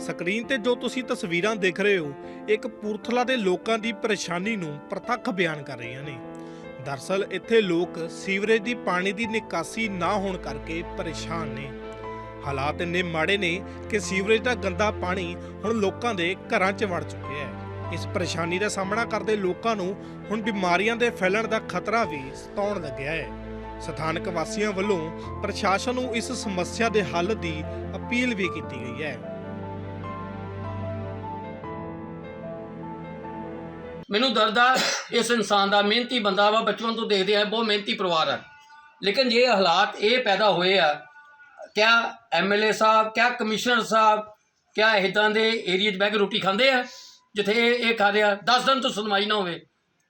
Screen ਤੇ ਜੋ ਤੁਸੀਂ ਤਸਵੀਰਾਂ ਦੇਖ ਰਹੇ ਹੋ, ਇੱਕ ਪੂਰਥਲਾ ਦੇ ਲੋਕਾਂ ਦੀ ਪਰੇਸ਼ਾਨੀ ਨੂੰ ਪ੍ਰਤੱਖ ਬਿਆਨ ਕਰ ਰਹੀਆਂ ਨੇ। ਦਰਸਲ, ਇੱਥੇ ਲੋਕ ਸੀਵਰੇਜ ਦੀ ਪਾਣੀ ਦੀ ਨਿਕਾਸੀ ਨਾ ਹੋਣ ਕਰਕੇ ਪਰੇਸ਼ਾਨ ਨੇ। ਹਾਲਾਤ ਇੰਨੇ ਮਾੜੇ ਨੇ ਕਿ ਸੀਵਰੇਜ ਦਾ ਗੰਦਾ ਪਾਣੀ ਹੁਣ ਲੋਕਾਂ ਦੇ ਘਰਾਂ 'ਚ ਵੜ ਚੁੱਕਿਆ ਹੈ। ਇਸ ਪਰੇਸ਼ਾਨੀ ਦਾ ਸਾਹਮਣਾ ਕਰਦੇ ਲੋਕਾਂ ਨੂੰ ਹੁਣ ਬਿਮਾਰੀਆਂ ਦੇ ਫੈਲਣ ਦਾ ਖਤਰਾ ਵੀ ਸਤਾਉਣ ਲੱਗਿਆ ਹੈ। ਸਥਾਨਕ ਵਾਸੀਆਂ ਵੱਲੋਂ ਪ੍ਰਸ਼ਾਸਨ ਨੂੰ ਇਸ ਸਮੱਸਿਆ ਦੇ ਹੱਲ ਦੀ ਅਪੀਲ ਵੀ ਕੀਤੀ ਗਈ ਹੈ। ਮੈਨੂੰ ਦਰਦ ਆ ਇਸ ਇਨਸਾਨ ਦਾ, ਮਿਹਨਤੀ ਬੰਦਾ ਵਾ ਬਚਪਨ ਤੋਂ ਦੇਖਦੇ ਆ, ਬਹੁਤ ਮਿਹਨਤੀ ਪਰਿਵਾਰ ਆ। ਲੇਕਿਨ ਜੇ ਹਾਲਾਤ ਇਹ ਪੈਦਾ ਹੋਏ ਆ, ਕਿਆ ਐਮਐਲਏ ਸਾਹਿਬ, ਕਿਆ ਕਮਿਸ਼ਨਰ ਸਾਹਿਬ, ਕਿਆ ਇਦਾਂ ਦੇ ਏਰੀਆ 'ਚ ਬਹਿ ਕੇ ਰੋਟੀ ਖਾਂਦੇ ਆ, ਜਿੱਥੇ ਇਹ ਇਹ ਖਾ ਰਿਹਾ 10 ਦਿਨ ਤੋਂ ਸੁਣਵਾਈ ਨਾ ਹੋਵੇ,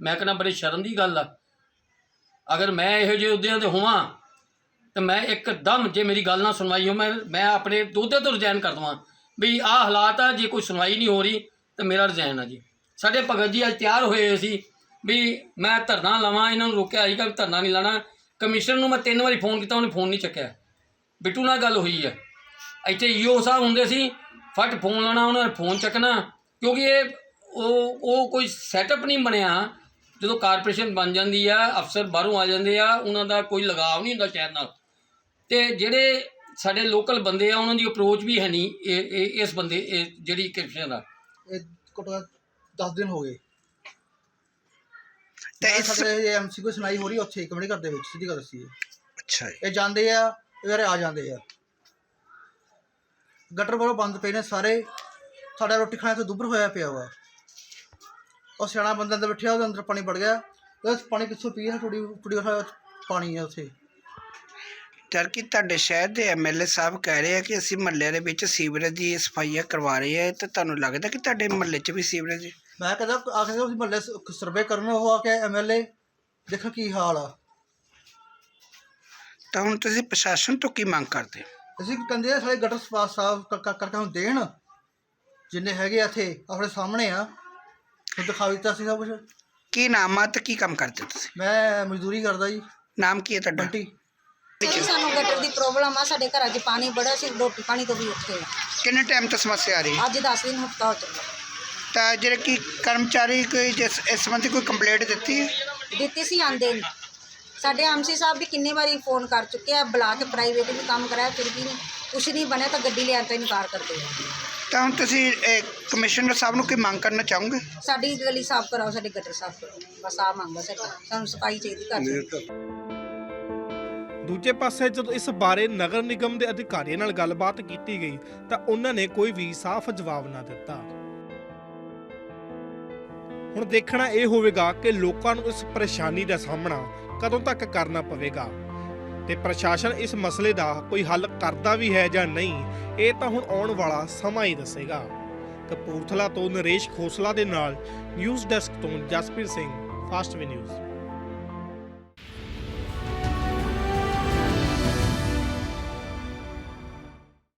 ਮੈਂ ਕਹਿੰਦਾ ਬੜੀ ਸ਼ਰਮ ਦੀ ਗੱਲ ਆ। ਅਗਰ ਮੈਂ ਇਹੋ ਜਿਹੇ ਅਹੁਦਿਆਂ ਤੇ ਹੋਵਾਂ, ਤੇ ਮੈਂ ਇੱਕਦਮ ਜੇ ਮੇਰੀ ਗੱਲ ਨਾ ਸੁਣਵਾਈ ਹੋ ਮੈਂ ਮੈਂ ਆਪਣੇ ਦੋਦੇ ਤੋਂ ਰਿਜ਼ਾਈਨ ਕਰ ਦਵਾਂ, ਵੀ ਆਹ ਹਾਲਾਤ ਆ, ਜੇ ਕੋਈ ਸੁਣਵਾਈ ਨਹੀਂ ਹੋ ਰਹੀ, ਤੇ ਮੇਰਾ ਰਿਜ਼ਾਈਨ ਆ ਜੀ। ਸਾਡੇ ਭਗਤ ਜੀ ਅੱਜ ਤਿਆਰ ਹੋਏ ਹੋਏ ਸੀ ਵੀ ਮੈਂ ਧਰਨਾ ਲਾਵਾਂ, ਇਹਨਾਂ ਨੂੰ ਰੋਕਿਆ ਸੀਗਾ ਵੀ ਧਰਨਾ ਨਹੀਂ ਲਾਣਾ। ਕਮਿਸ਼ਨਰ ਨੂੰ ਮੈਂ ਤਿੰਨ ਵਾਰੀ ਫੋਨ ਕੀਤਾ, ਉਹਨੇ ਫੋਨ ਨਹੀਂ ਚੱਕਿਆ। ਬਿੱਟੂ ਨਾਲ ਗੱਲ ਹੋਈ ਹੈ ਇੱਥੇ ਈਓ ਸਾਹਿਬ ਹੁੰਦੇ ਸੀ, ਫਟ ਫੋਨ ਲਾਣਾ ਉਹਨਾਂ ਨੇ ਫੋਨ ਚੱਕਣਾ, ਕਿਉਂਕਿ ਇਹ ਉਹ ਉਹ ਕੋਈ ਸੈਟਅਪ ਨਹੀਂ ਬਣਿਆ। ਜਦੋਂ ਕਾਰਪੋਰੇਸ਼ਨ ਬਣ ਜਾਂਦੀ ਆ, ਅਫਸਰ ਬਾਹਰੋਂ ਆ ਜਾਂਦੇ ਆ, ਉਹਨਾਂ ਦਾ ਕੋਈ ਲਗਾਵ ਨਹੀਂ ਹੁੰਦਾ ਸ਼ਹਿਰ ਨਾਲ। ਤੇ ਜਿਹੜੇ ਸਾਡੇ ਲੋਕਲ ਬੰਦੇ ਆ, ਉਹਨਾਂ ਦੀ ਅਪਰੋਚ ਵੀ ਹੈ ਨਹੀਂ, ਇਹ ਇਸ ਬੰਦੇ, ਇਹ ਜਿਹੜੀ ਕਮਿਸ਼ਨ ਦਾ 10 ਦਿਨ ਹੋ ਗਏ। ਤੇ ਇਸ ਸਾਡੇ ਐਮਸੀ ਕੋਈ ਸੁਣਾਈ ਹੋ ਰਹੀ ਉੱਥੇ ਕਮੇਟੀ ਘਰ ਦੇ ਵਿੱਚ ਸਿੱਧੀ ਗੱਲ ਦੱਸੀ ਅੱਛਾ ਜੀ। ਇਹ ਜਾਂਦੇ ਆ ਇਹ ਆ ਜਾਂਦੇ ਆ। ਗਟਰ ਕੋਲੋਂ ਬੰਦ ਪਏ ਨੇ ਸਾਰੇ। ਸਾਡਾ ਰੋਟੀ ਖਾਣੇ ਤੋਂ ਦੁੱਬਰ ਹੋਇਆ ਪਿਆ ਵਾ। ਉਹ ਸਿਆਣਾ ਬੰਦਾ ਅੰਦਰ ਬੈਠਿਆ ਉਹਦੇ ਅੰਦਰ ਪਾਣੀ ਵੜ ਗਿਆ। ਉਹ ਪਾਣੀ ਕਿੱਥੋਂ ਪੀਆ ਥੋੜੀ ਥੋੜੀ ਪਾਣੀ ਹੈ ਉੱਥੇ। ਜਦ ਕਿ ਤੁਹਾਡੇ ਸ਼ਹਿਰ ਦੇ ਐਮਐਲਏ ਸਾਹਿਬ ਕਹਿ ਰਹੇ ਆ ਕਿ ਅਸੀਂ ਮਹੱਲੇ ਦੇ ਵਿੱਚ ਸੀਵਰੇਜ ਦੀ ਸਫਾਈਆਂ ਕਰਵਾ ਰਹੇ ਆ ਤੇ ਤੁਹਾਨੂੰ ਲੱਗਦਾ ਕਿ ਤੁਹਾਡੇ ਮਹੱਲੇ 'ਚ ਵੀ ਸੀਵਰੇਜ ਮੈਂ ਕਹਿੰਦਾ ਆ ਕੇ ਤੁਸੀਂ ਮਹੱਲੇ ਸਰਵੇ ਕਰਨ ਉਹ ਆ ਕੇ ਐਮਐਲਏ ਦੇਖੋ ਕੀ ਹਾਲ ਆ। ਤਾਂ ਹੁਣ ਤੁਸੀਂ ਪ੍ਰਸ਼ਾਸਨ ਤੋਂ ਕੀ ਮੰਗ ਕਰਦੇ? ਅਸੀਂ ਕਹਿੰਦੇ ਆ ਸਾਰੇ ਗਟਰ ਸਪਾਸ ਸਾਫ਼ ਕਰਕੇ ਹੁਣ ਦੇਣ। ਜਿੰਨੇ ਹੈਗੇ ਇੱਥੇ ਆਪਣੇ ਸਾਹਮਣੇ ਆ। ਹੁਣ ਦਿਖਾ ਦਿੱਤਾ ਸੀ ਸਭ ਕੁਝ ਕੀ ਨਾਮ ਆ ਤੇ ਕੀ ਕੰਮ ਕਰਦੇ ਤੁਸੀਂ? ਮੈਂ ਮਜ਼ਦੂਰੀ ਕਰਦਾ ਜੀ। ਨਾਮ ਕੀ ਹੈ ਤੁਹਾਡਾ? ਬੰਟੀ। ਜੀ ਸਾਨੂੰ ਗਟਰ ਦੀ ਪ੍ਰੋਬਲਮ ਆ ਸਾਡੇ ਘਰਾਂ 'ਚ ਪਾਣੀ ਬੜਾ ਸੀ ਰੋਟੀ ਪਾਣੀ ਤੋਂ ਵੀ ਔਖੇ ਆ। ਕਿੰਨੇ ਟਾਈਮ ਤੋਂ ਸਮੱਸਿਆ ਆ ਰਹੀ? ਹੈ ਅੱਜ 10 ਦਿਨ ਹਫਤਾ ਹੋ ਚੱਲਾ ਤਾਂ ਜਿਹੜੇ ਕਿ ਕਰਮਚਾਰੀ ਕੋਈ ਜਿਸ ਇਸ ਸੰਬੰਧੀ ਕੋਈ ਕੰਪਲੇਂਟ ਦਿੱਤੀ ਹੈ? ਦਿੱਤੀ ਸੀ ਆਂਦੇ ਨੇ। ਸਾਡੇ ਐਮਸੀ ਸਾਹਿਬ ਵੀ ਕਿੰਨੇ ਵਾਰੀ ਫੋਨ ਕਰ ਚੁੱਕੇ ਆ ਬੁਲਾ ਕੇ ਪ੍ਰਾਈਵੇਟ ਵੀ ਕੰਮ ਕਰਾਇਆ ਫਿਰ ਵੀ ਕੁਛ ਨਹੀਂ ਬਣਿਆ ਤਾਂ ਗੱਡੀ ਲੈਣ ਤੋਂ ਇਨਕਾਰ ਕਰਦੇ ਆ ਤਾਂ ਹੁਣ ਤੁਸੀਂ ਇਹ, ਕਮਿਸ਼ਨਰ ਸਾਹਿਬ ਨੂੰ ਕੀ ਮੰਗ ਕਰਨਾ ਚਾਹੋਗੇ? ਸਾਡੀ ਗਲੀ ਸਾਫ਼ ਕਰਾਓ ਸਾਡੇ ਗਟਰ ਸਾਫ਼ ਕਰੋ। ਬਸ ਆ ਮੰਗੋ ਸਾਡੀ ਸਾਨੂੰ ਸਫ਼ਾਈ ਚਾਹੀਦੀ ਘਰ ਦੀ। ਦੂਜੇ ਪਾਸੇ ਜਦੋਂ ਇਸ ਬਾਰੇ ਨਗਰ ਨਿਗਮ ਦੇ ਅਧਿਕਾਰੀਆਂ ਨਾਲ ਗੱਲਬਾਤ ਕੀਤੀ ਗਈ, ਤਾਂ ਉਹਨਾਂ ਨੇ ਕੋਈ ਵੀ ਸਾਫ਼ ਜਵਾਬ ਨਾ ਦਿੱਤਾ। ਹੁਣ ਦੇਖਣਾ ਇਹ ਹੋਵੇਗਾ ਕਿ ਲੋਕਾਂ ਨੂੰ ਇਸ ਪਰੇਸ਼ਾਨੀ ਦਾ ਸਾਹਮਣਾ ਕਦੋਂ ਤੱਕ ਕਰਨਾ ਪਵੇਗਾ। ਤੇ ਪ੍ਰਸ਼ਾਸਨ ਇਸ ਮਸਲੇ ਦਾ ਕੋਈ ਹੱਲ ਕਰਦਾ ਵੀ ਹੈ ਜਾਂ ਨਹੀਂ, ਇਹ ਤਾਂ ਹੁਣ ਆਉਣ ਵਾਲਾ ਸਮਾਂ ਹੀ ਦੱਸੇਗਾ। ਕਪੂਰਥਲਾ ਤੋਂ ਨਰੇਸ਼ ਖੋਸਲਾ ਦੇ ਨਾਲ ਨਿਊਜ਼ ਡੈਸਕ ਤੋਂ Jaspreet Singh, fast V news.